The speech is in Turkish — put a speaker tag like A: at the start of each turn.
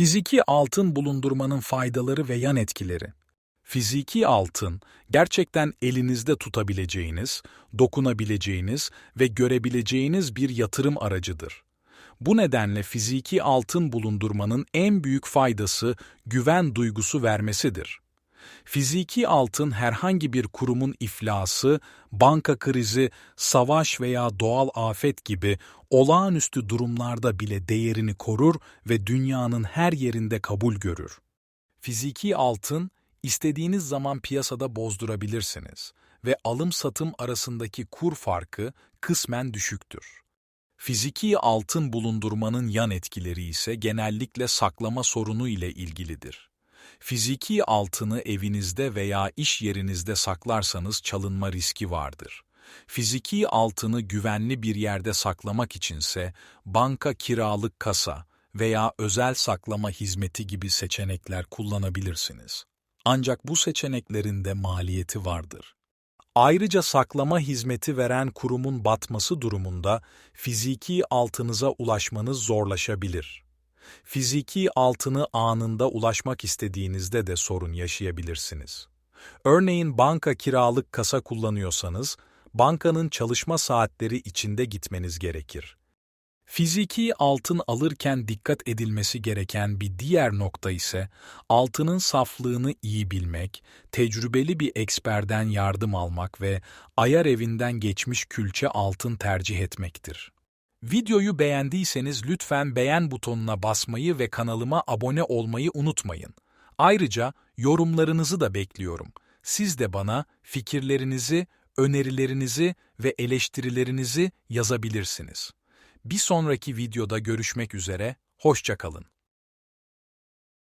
A: Fiziki altın bulundurmanın faydaları ve yan etkileri. Fiziki altın, gerçekten elinizde tutabileceğiniz, dokunabileceğiniz ve görebileceğiniz bir yatırım aracıdır. Bu nedenle fiziki altın bulundurmanın en büyük faydası güven duygusu vermesidir. Fiziki altın herhangi bir kurumun iflası, banka krizi, savaş veya doğal afet gibi olağanüstü durumlarda bile değerini korur ve dünyanın her yerinde kabul görür. Fiziki altın, istediğiniz zaman piyasada bozdurabilirsiniz ve alım-satım arasındaki kur farkı kısmen düşüktür. Fiziki altın bulundurmanın yan etkileri ise genellikle saklama sorunu ile ilgilidir. Fiziki altını evinizde veya iş yerinizde saklarsanız çalınma riski vardır. Fiziki altını güvenli bir yerde saklamak içinse banka kiralık kasa veya özel saklama hizmeti gibi seçenekler kullanabilirsiniz. Ancak bu seçeneklerin de maliyeti vardır. Ayrıca saklama hizmeti veren kurumun batması durumunda fiziki altınıza ulaşmanız zorlaşabilir. Fiziki altını anında ulaşmak istediğinizde de sorun yaşayabilirsiniz. Örneğin banka kiralık kasa kullanıyorsanız, bankanın çalışma saatleri içinde gitmeniz gerekir. Fiziki altın alırken dikkat edilmesi gereken bir diğer nokta ise altının saflığını iyi bilmek, tecrübeli bir eksperden yardım almak ve ayar evinden geçmiş külçe altın tercih etmektir. Videoyu beğendiyseniz lütfen beğen butonuna basmayı ve kanalıma abone olmayı unutmayın. Ayrıca yorumlarınızı da bekliyorum. Siz de bana fikirlerinizi, önerilerinizi ve eleştirilerinizi yazabilirsiniz. Bir sonraki videoda görüşmek üzere, hoşça kalın.